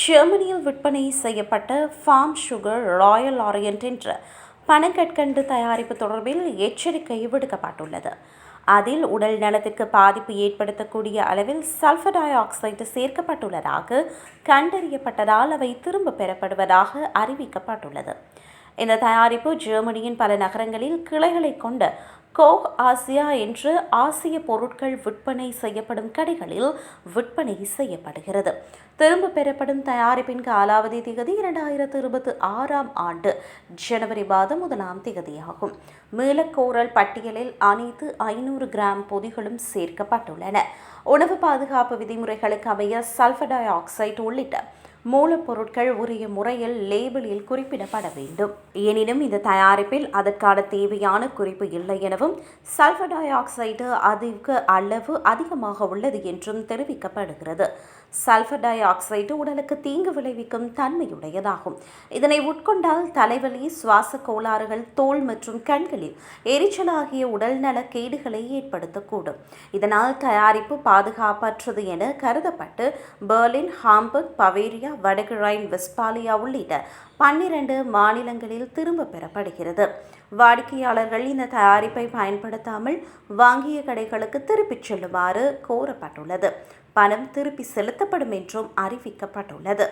ஜெர்மனியில் விற்பனை செய்யப்பட்ட ஃபார்ம் சுகர் ராயல் ஆரியன்ட் என்ற பனங்கற்கண்டு தயாரிப்பு தொடர்பில் எச்சரிக்கை விடுக்கப்பட்டுள்ளது. அதில் உடல் நலத்திற்கு பாதிப்பு ஏற்படுத்தக்கூடிய அளவில் சல்ஃபர் டை ஆக்சைடு சேர்க்கப்பட்டுள்ளதாக கண்டறியப்பட்டதால் அவை திரும்ப பெறப்படுவதாக அறிவிக்கப்பட்டுள்ளது. இந்த தயாரிப்பு ஜெர்மனியின் பல நகரங்களில் கிளைகளை கொண்ட கோக் ஆசியா என்று ஆசிய பொருட்கள் விற்பனை செய்யப்படும் கடைகளில் விற்பனை செய்யப்படுகிறது. திரும்ப பெறப்படும் தயாரிப்பின் காலாவதி திகதி இரண்டாயிரத்து இருபத்தி ஆறாம் ஆண்டு ஜனவரி மாதம் முதலாம் திகதியாகும். மீளக்கோரல் பட்டியலில் அனைத்து ஐநூறு கிராம் பொதிகளும் சேர்க்கப்பட்டுள்ளன. உணவு பாதுகாப்பு விதிமுறைகளுக்கு அமைய சல்ஃபர் டை ஆக்சைடு உள்ளிட்ட மூலப்பொருட்கள் உரிய முறையில் லேபிளில் குறிப்பிடப்பட வேண்டும். எனினும் இந்த தயாரிப்பில் அதற்கான தேவையான குறிப்பு இல்லை எனவும் சல்ஃபர் டை ஆக்சைடு அதிக அளவு அதிகமாக உள்ளது என்றும் தெரிவிக்கப்படுகிறது. சல்ஃபர் டை ஆக்சைடு உடலுக்கு தீங்கு விளைவிக்கும் தன்மையுடையதாகும். இதனை உட்கொண்டால் தலைவலி சுவாச கோளாறுகள் தோல் மற்றும் கண்களில் எரிச்சல் ஆகிய உடல்நல கேடுகளை ஏற்படுத்தக்கூடும். இதனால் தயாரிப்பு பாதுகாப்பற்றது என கருதப்பட்டு பெர்லின் ஹாம்பர்க் பவேரியா வடக்கு ரைன் வெஸ்பாலியா உள்ளிட்ட பன்னிரண்டு மாநிலங்களில் திரும்ப பெறப்படுகிறது. வாடிக்கையாளர்கள் இந்த தயாரிப்பை பயன்படுத்தாமல் வாங்கிய கடைகளுக்கு திருப்பிச் செல்லுமாறு கோரப்பட்டுள்ளது. பணம் திருப்பி செலுத்தப்படும் என்றும் அறிவிக்கப்பட்டுள்ளது.